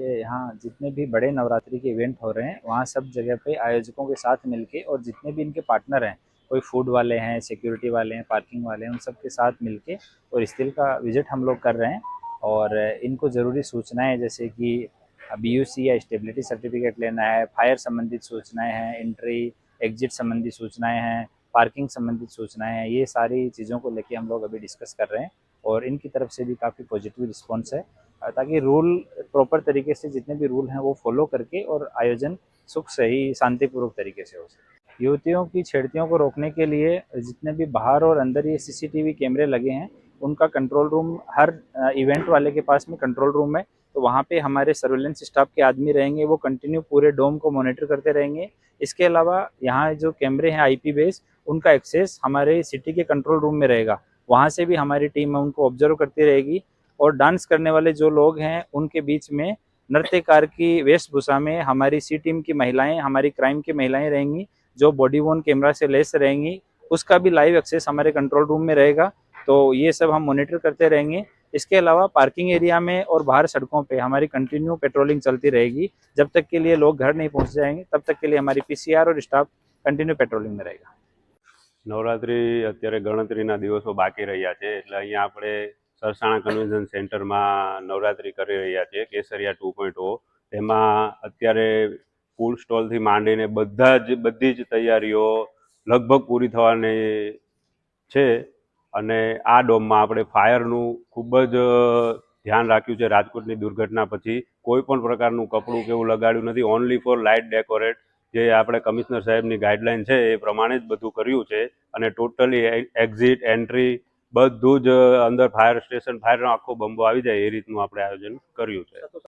कि यहाँ जितने भी बड़े नवरात्रि के इवेंट हो रहे हैं, वहाँ सब जगह पे आयोजकों के साथ मिलके और जितने भी इनके पार्टनर हैं, कोई फ़ूड वाले हैं सिक्योरिटी वाले हैं पार्किंग वाले हैं, उन सब के साथ मिलके और स्थल का विज़िट हम लोग कर रहे हैं। और इनको ज़रूरी सूचनाएँ जैसे कि बीयूसी या स्टेबिलिटी सर्टिफिकेट लेना है फायर संबंधित सूचनाएँ हैं एंट्री एग्जिट संबंधी सूचनाएँ हैं पार्किंग संबंधित सूचनाएँ हैं, ये सारी चीज़ों को लेके हम लोग अभी डिस्कस कर रहे हैं। और इनकी तरफ़ से भी काफ़ी पॉजिटिव रिस्पॉन्स है। ताकि रूल प्रॉपर तरीके से जितने भी रूल हैं वो फॉलो करके और आयोजन सुख, सही, शांतिपूर्वक तरीके से हो सके। युवतियों की छेड़तियों को रोकने के लिए जितने भी बाहर और अंदर ये सीसीटीवी कैमरे लगे हैं, उनका कंट्रोल रूम हर इवेंट वाले के पास में कंट्रोल रूम है। तो वहाँ पे हमारे सर्वेलेंस स्टाफ के आदमी रहेंगे, वो कंटिन्यू पूरे डोम को मॉनिटर करते रहेंगे। इसके अलावा यहाँ जो कैमरे हैं आईपी बेस उनका एक्सेस हमारे सिटी के कंट्रोल रूम में रहेगा। वहाँ से भी हमारी टीम है, उनको ऑब्ज़र्व करती रहेगी और डांस करने वाले जो लोग हैं, उनके बीच में नृत्यकार की वेशभूषा में हमारी सी टीम की महिलाएँ, हमारी क्राइम की महिलाएँ रहेंगी, जो बॉडी वोन कैमरा से लेस रहेंगी, उसका भी लाइव एक्सेस हमारे कंट्रोल रूम में रहेगा। तो ये सब हम मॉनिटर करते रहेंगे। इसके अलावा पार्किंग एरिया में और बाहर सड़कों पे हमारी कंटिन्यू पेट्रोलिंग चलती रहेगी। जब तक के लिए लोग घर नहीं पहुँच जाएँगे, तब तक के लिए हमारी पीसीआर और स्टाफ कंटिन्यू पेट्रोलिंग में रहेगा। નવરાત્રિ અત્યારે ગણતરીના દિવસો બાકી રહ્યા છે, એટલે અહીંયા આપણે સરસાણા કન્વેન્શન સેન્ટરમાં નવરાત્રી કરી રહ્યા છીએ કેસરિયા ટુ પોઈન્ટ ઓ તેમાં અત્યારે ફૂડ સ્ટોલથી માંડીને બધા જ, બધી જ તૈયારીઓ લગભગ પૂરી થવાની છે અને આ ડોમમાં આપણે ફાયરનું ખૂબ જ ધ્યાન રાખ્યું છે, રાજકોટની દુર્ઘટના પછી કોઈ પણ પ્રકારનું કપડું કેવું લગાડ્યું નથી ઓનલી ફોર લાઇટ ડેકોરેટ જે આપણે કમિશનર સાહેબની ગાઈડલાઈન છે એ પ્રમાણે જ બધું કર્યું છે અને ટોટલી એક્ઝિટ, એન્ટ્રી બધું જ અંદર ફાયર સ્ટેશન, ફાયરનો આખો બંબો આવી જાય એ રીતનું આપણે આયોજન કર્યું છે.